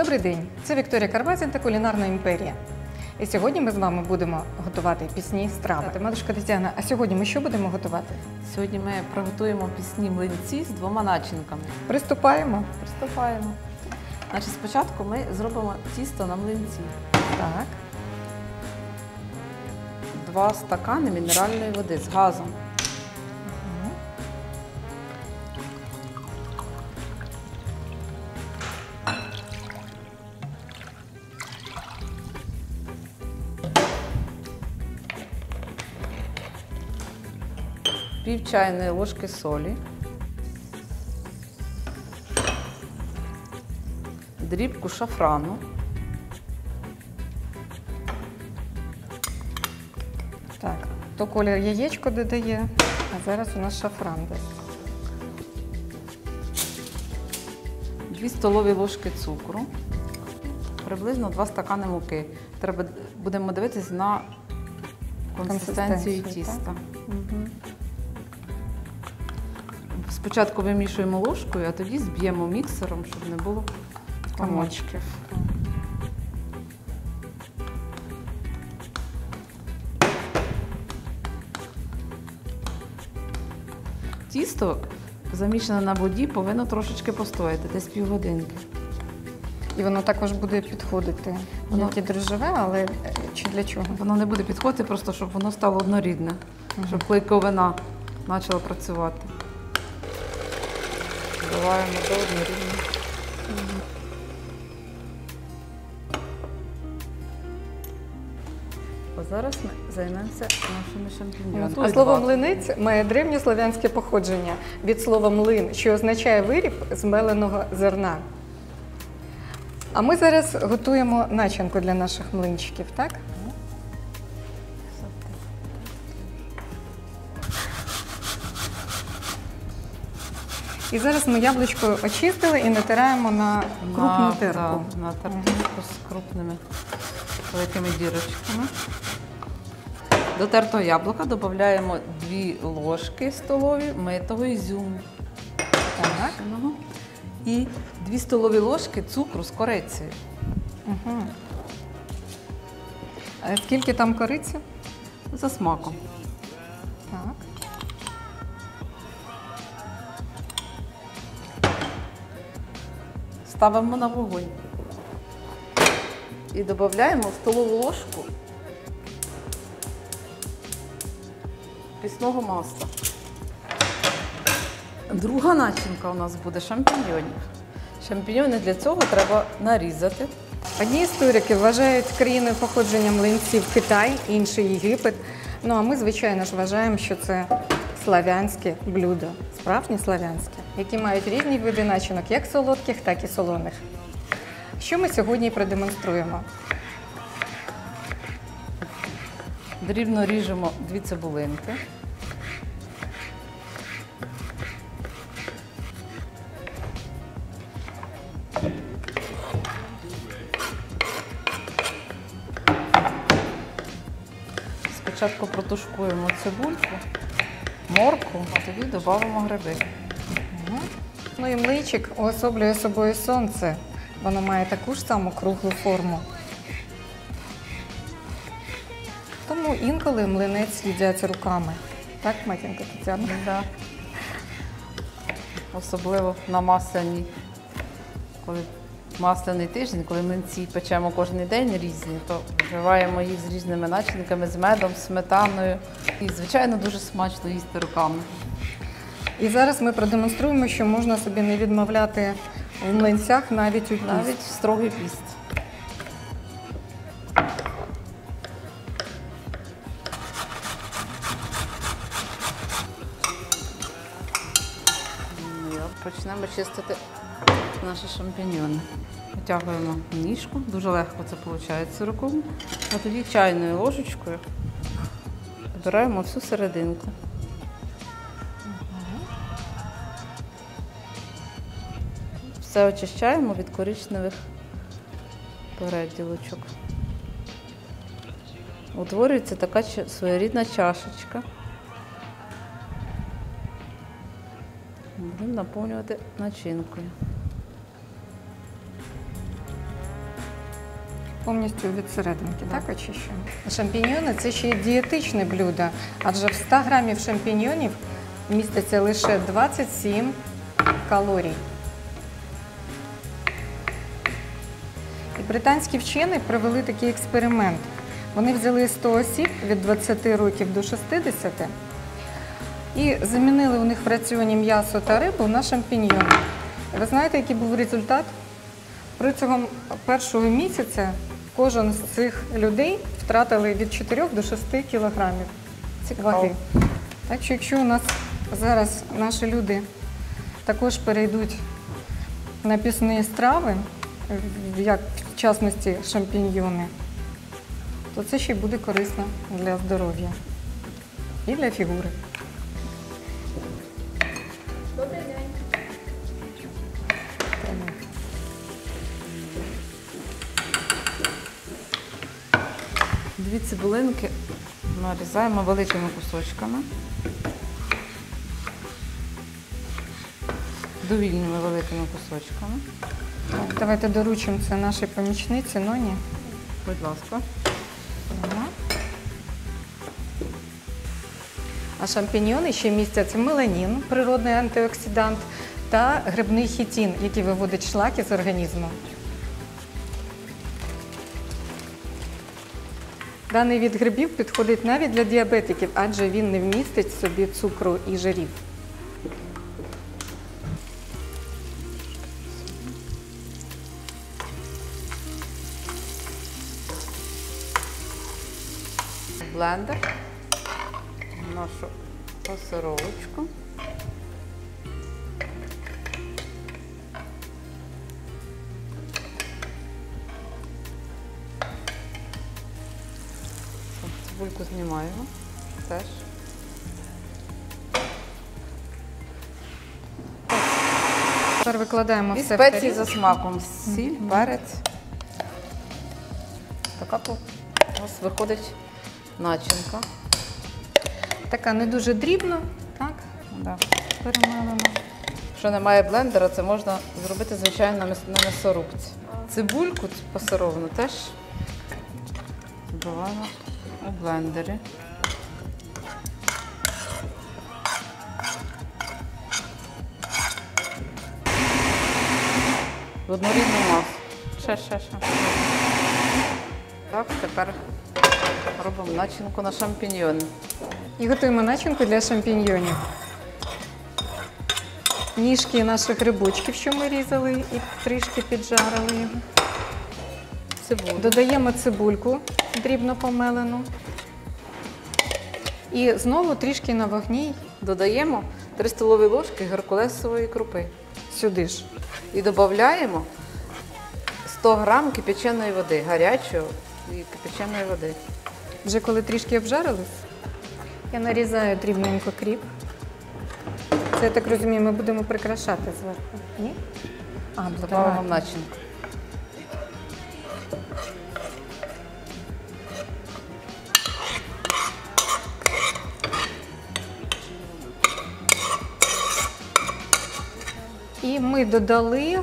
Добрий день! Це Вікторія Карбазін та Кулінарна імперія. І сьогодні ми з вами будемо готувати пісні страви. Матушка Тетяна, а сьогодні ми що будемо готувати? Сьогодні ми приготуємо пісні млинці з двома начинками. Приступаємо. Приступаємо. Значить, спочатку ми зробимо тісто на млинці. Так. Два стакани мінеральної води з газом. Пів чайної ложки солі. Дрібку шафрану. Так. То колір яєчко додає, а зараз у нас шафран десь. 2 столові ложки цукру, приблизно 2 стакани муки. Треба будемо дивитися на консистенцію Консистенцію, тіста. Спочатку вимішуємо ложкою, а тоді зб'ємо міксером, щоб не було комочків. Тісто замішане на воді повинно трошечки постояти, десь півгодинки. І воно також буде підходити. Воно- Як і дрожжеве, але е, чи для чого? Воно не буде підходити, просто щоб воно стало однорідне, щоб клейковина почала працювати. Вбиваємо до однорідне. А зараз ми займемося нашими шампіньйонами. А слово млинець має древньослов'янське походження від слова млин, що означає виріб з меленого зерна. А ми зараз готуємо начинку для наших млинчиків, так? І зараз ми яблучко очистили і натираємо на крупну на, терку. да, на тертушку з крупними великими дірочками. До тертого яблука додаємо 2 ложки столові митого ізюму. Так. І 2 столові ложки цукру з корицею. Угу. А скільки там кориці? За смаком. Ставимо на вогонь. І додаємо столову ложку пісного масла. Друга начинка у нас буде шампіньйонів. Шампіньйони для цього треба нарізати. Одні історики вважають країною походження млинців Китай, інші Єгипет. Ну а ми, звичайно ж, вважаємо, що це славянське блюдо, справжнє славянське, які мають різні види начинок, як солодких, так і солоних. Що ми сьогодні продемонструємо? Дрібно ріжемо дві цибулинки. Спочатку протушкуємо цибульку, морку, а тоді додамо гриби. Ну і млинчик уособлює собою сонце. Воно має таку ж саму круглу форму. Тому інколи млинець їдять руками. Так, матінка Тетяна? Да. Особливо на масляні, коли масляний тиждень, коли млинці печемо кожен день різні, то вживаємо їх з різними начинками, з медом, сметаною. І, звичайно, дуже смачно їсти руками. І зараз ми продемонструємо, що можна собі не відмовляти в млинцях навіть у піст. Навіть в строгий піст. Почнемо чистити наші шампіньйони. Витягуємо ніжку, дуже легко це виходить рукою. А тоді чайною ложечкою збираємо всю серединку. Все очищаємо від коричневих переділочок. Утворюється така своєрідна чашечка. Будемо наповнювати начинкою. Повністю від серединки, так очищуємо. Шампіньйони це ще й дієтичне блюдо, адже в 100 грамів шампіньйонів міститься лише 27 калорій. І британські вчені провели такий експеримент. Вони взяли 100 осіб від 20 років до 60 і замінили у них в раціоні м'ясо та рибу на шампіньйони. Ви знаєте, який був результат? Протягом першого місяця кожен з цих людей втратили від 4 до 6 кілограмів ваги. Так що якщо у нас зараз наші люди також перейдуть на пісні страви, як в частності шампіньйони, то це ще буде корисно для здоров'я і для фігури. Цибулинки нарізаємо великими кусочками. Довільними великими кусочками. Так, давайте доручимо це нашій помічниці Ноні. Будь ласка. А шампіньйони ще містять меланін, природний антиоксидант, та грибний хітін, який виводить шлаки з організму. Даний від грибів підходить навіть для діабетиків, адже він не вмістить собі цукру і жирів. Блендер. Нашу пасировочку. Цибульку теж. Тепер викладаємо І все в спеції тарілку. за смаком. Сіль, перець. Така у нас виходить начинка. Така не дуже дрібно, так, Да. перемелена. Якщо немає блендера, це можна зробити, звичайно, на м'яс- на м'ясорубці. Цибульку цю теж збиваємо у блендері. В однорідну масу. Ще, ще, ще. Так, тепер робимо начинку на шампіньйони. І готуємо начинку для шампіньйонів. Ніжки наших грибочків, що ми різали і трішки піджарили їх. Цибулю. Додаємо цибульку дрібно помелену. І знову трішки на вогні Додаємо 3 столові ложки геркулесової крупи. сюди ж. І додаємо 100 грам кипяченої води, гарячої і кипяченої води. Вже коли трішки обжарились, я нарізаю дрібненько кріп. Це, я так розумію, ми будемо прикрашати зверху. Ні? А, додавати. начинку. І ми додали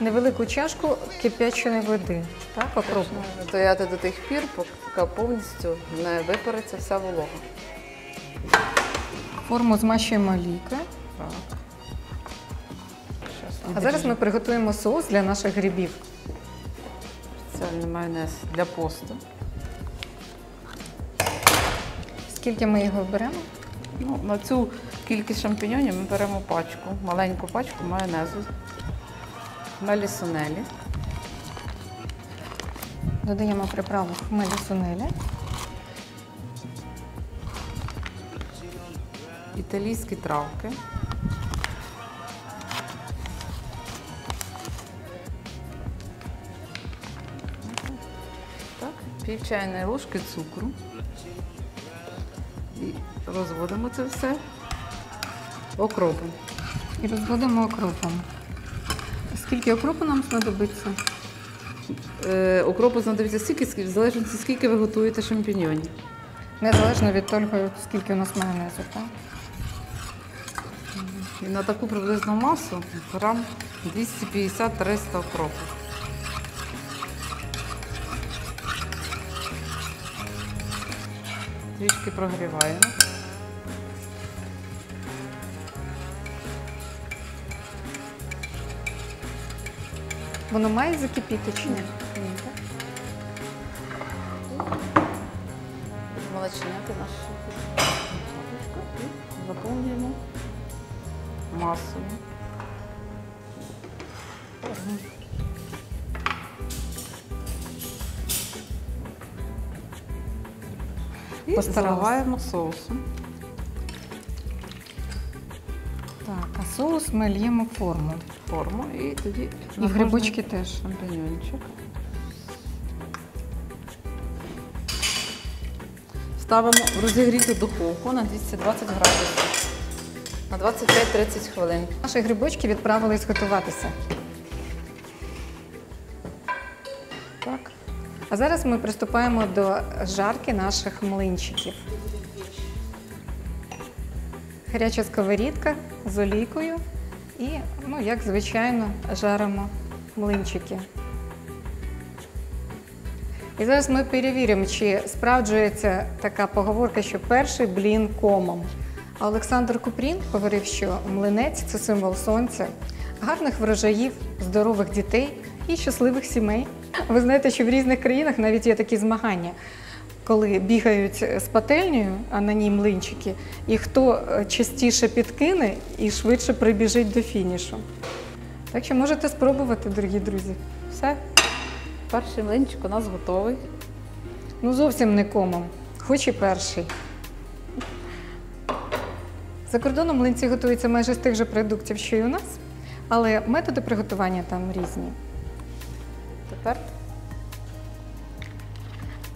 невелику чашку кипяченої води. Так, окропну. Стояти до тих пір, поки повністю не випариться вся волога. Форму змащуємо. Так. А зараз ми приготуємо соус для наших грибів. спеціальний майонез для посту. Скільки ми його беремо? Ну, на цю кількість шампіньонів ми беремо пачку, маленьку пачку майонезу мелі сунелі. Додаємо приправу хмелі сунелі. італійські травки. Так, пів чайної ложки цукру. І розводимо це все окропу. І розводимо окропом. Скільки окропу нам знадобиться? Е, окропу знадобиться стільки, скільки, в залежності, скільки ви готуєте шампіньйонів. Незалежно від того, скільки у нас майонезу, так? І на таку приблизну масу грам 250-300 окропу. Трішки прогріваємо. Воно має закипіти чи ні? Ні, так? Молочняти наші і заповнюємо масою. І Постаралась. соусом. Соус ми л'ємо форму. форму і тоді І грибочки теж. шампіньончик. Ставимо в розігріту духовку на 220 градусів на 25-30 хвилин. Наші грибочки відправились готуватися. Так. А зараз ми приступаємо до жарки наших млинчиків. Гаряча сковорідка з олійкою і, ну, як звичайно, жаримо млинчики. І зараз ми перевіримо, чи справджується така поговорка, що перший блін комом. Олександр Купрін говорив, що млинець це символ сонця, гарних врожаїв, здорових дітей і щасливих сімей. Ви знаєте, що в різних країнах навіть є такі змагання, коли бігають з пательнею, а на ній млинчики, і хто е, частіше підкине і швидше прибіжить до фінішу. Так що можете спробувати, дорогі друзі. Все. Перший млинчик у нас готовий. Ну, зовсім не комом, хоч і перший. За кордоном млинці готуються майже з тих же продуктів, що і у нас, але методи приготування там різні. Тепер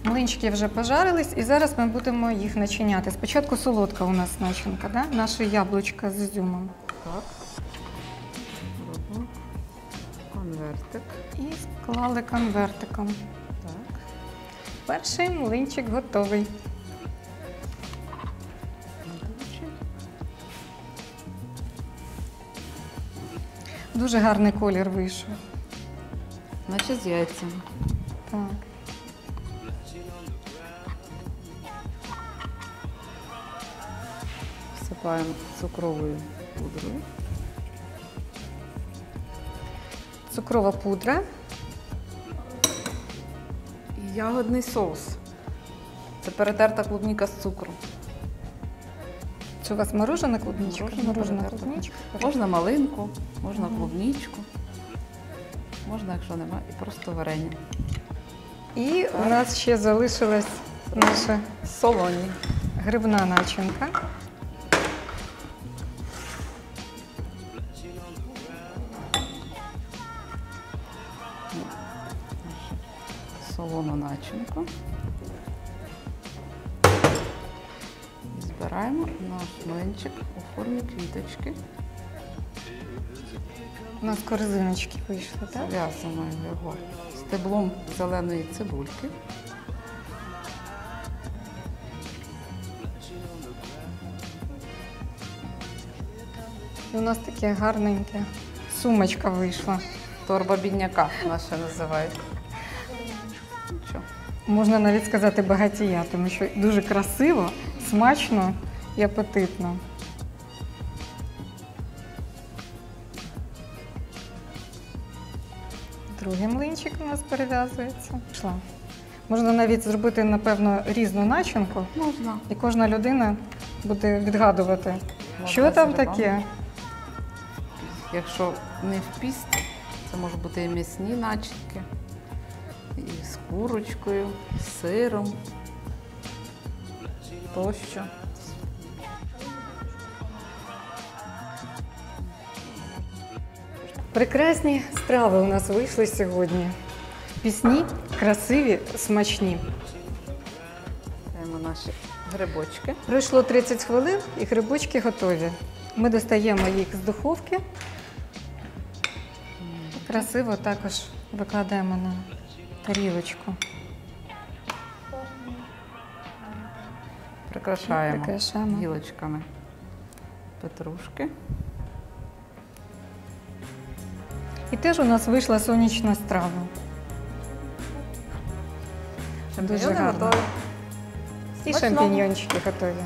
Млинчики вже пожарились, і зараз ми будемо їх начиняти. Спочатку солодка у нас начинка, да? наше яблучко з ізюмом. так. Робимо конвертик. І склали конвертиком. Так. Перший млинчик готовий. Дуже гарний колір вийшов. Наче з яйцями. Так. Всипаємо цукровою пудрою. Цукрова пудра. І ягодний соус. Це перетерта клубніка з цукром. Це у вас морожена клубничка? Морожена перетерта. клубничка. Можна малинку, можна клубничку. Можна, якщо немає, і просто варення. І у нас ще залишилась наша Солоні. грибна начинка. Начинку. Збираємо наш млинчик у формі квіточки. У нас корзиночки вийшли, так? Зав'язуємо його стеблом зеленої цибульки. І у нас таке гарненьке сумочка вийшла. Торба бідняка наша називають. Можна навіть сказати багатія, тому що дуже красиво, смачно і апетитно. Другий млинчик у нас перев'язується. Пішла. Можна навіть зробити, напевно, різну начинку, Можна. і кожна людина буде відгадувати, Можна що там з таке. Якщо не в піст, це може бути і м'ясні начинки, курочкою, сиром тощо. Прекрасні страви у нас вийшли сьогодні. Пісні красиві, смачні. Даємо наші грибочки. Пройшло 30 хвилин і грибочки готові. Ми достаємо їх з духовки. Красиво також викладаємо на тарілочку. Прикрашаємо Прикрашаємо. гілочками петрушки. І теж у нас вийшла сонячна страва. Гарно. готові. І Смачного. шампіньйончики готові.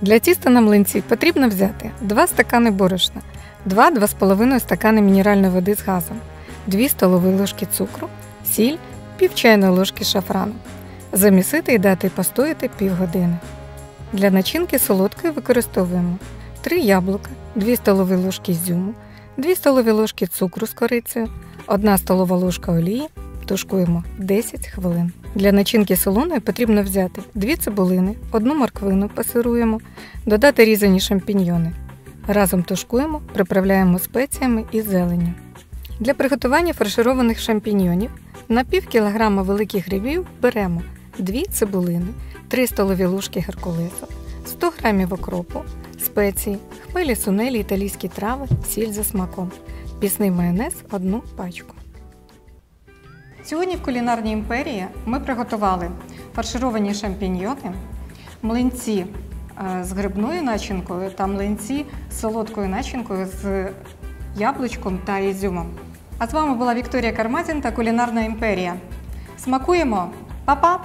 Для тіста на млинці потрібно взяти 2 стакани борошна, 2-2,5 стакани мінеральної води з газом, 2 столові ложки цукру, сіль, пів чайної ложки шафрану. Замісити і дати постояти півгодини. Для начинки солодкої використовуємо 3 яблука, 2 столові ложки ізюму, 2 столові ложки цукру з корицею, 1 столова ложка олії, тушкуємо 10 хвилин. Для начинки солоної потрібно взяти 2 цибулини, 1 морквину пасируємо, додати різані шампіньйони. Разом тушкуємо, приправляємо спеціями і зеленню. Для приготування фаршированих шампіньйонів на пів кілограма великих грибів беремо 2 цибулини, 3 столові ложки геркулесу, 100 г окропу, спеції, хмелі сунелі, італійські трави, сіль за смаком, пісний майонез – одну пачку. Сьогодні в кулінарній імперії ми приготували фаршировані шампіньйони, млинці е, з грибною начинкою та млинці з солодкою начинкою з яблучком та ізюмом. А з вами була Вікторія Кармазін та кулінарна імперія. Смакуємо! Па-па!